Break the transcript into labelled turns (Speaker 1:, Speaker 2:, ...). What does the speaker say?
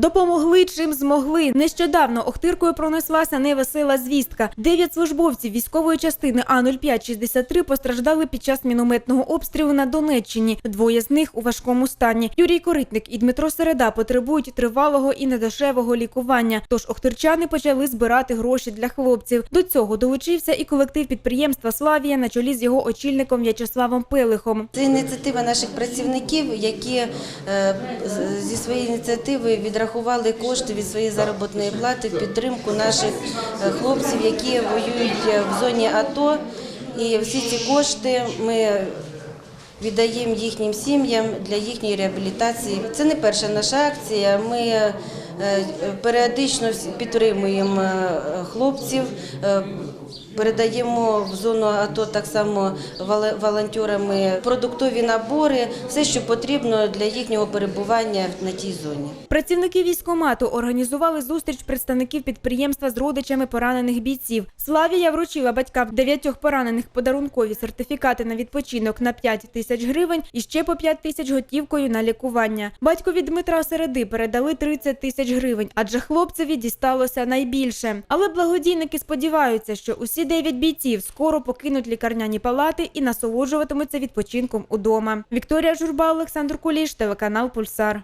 Speaker 1: Допомогли чим змогли. Нещодавно Охтиркою пронеслася невесела звістка. Дев'ять службовців військової частини А-0563 постраждали під час мінометного обстрілу на Донеччині. Двоє з них у важкому стані. Юрій Коритник і Дмитро Середа потребують тривалого і недешевого лікування. Тож охтирчани почали збирати гроші для хлопців. До цього долучився і колектив підприємства Славія на чолі з його очільником В'ячеславом Пилихом.
Speaker 2: Це ініціатива наших працівників, які е, зі своєї ініціативи відрахували кошти від своєї заробітної плати в підтримку наших е, хлопців, які воюють е, в зоні АТО. І всі ці кошти ми віддаємо їхнім сім'ям для їхньої реабілітації. Це не перша наша акція. Ми е, періодично підтримуємо хлопців. Передаємо в зону АТО так само волонтерами продуктові набори, все, що потрібно для їхнього перебування на тій зоні.
Speaker 1: Працівники військомату організували зустріч представників підприємства з родичами поранених бійців. Славія вручила батькам дев'ятьох поранених подарункові сертифікати на відпочинок на 5 тисяч гривень і ще по 5 тисяч готівкою на лікування. Батькові Дмитра Середи передали 30 тисяч гривень, адже хлопцеві дісталося найбільше. Але благодійники сподіваються, що усі дев'ять бійців скоро покинуть лікарняні палати і насолоджуватимуться відпочинком удома. Вікторія Журба, Олександр Куліш, телеканал Пульсар.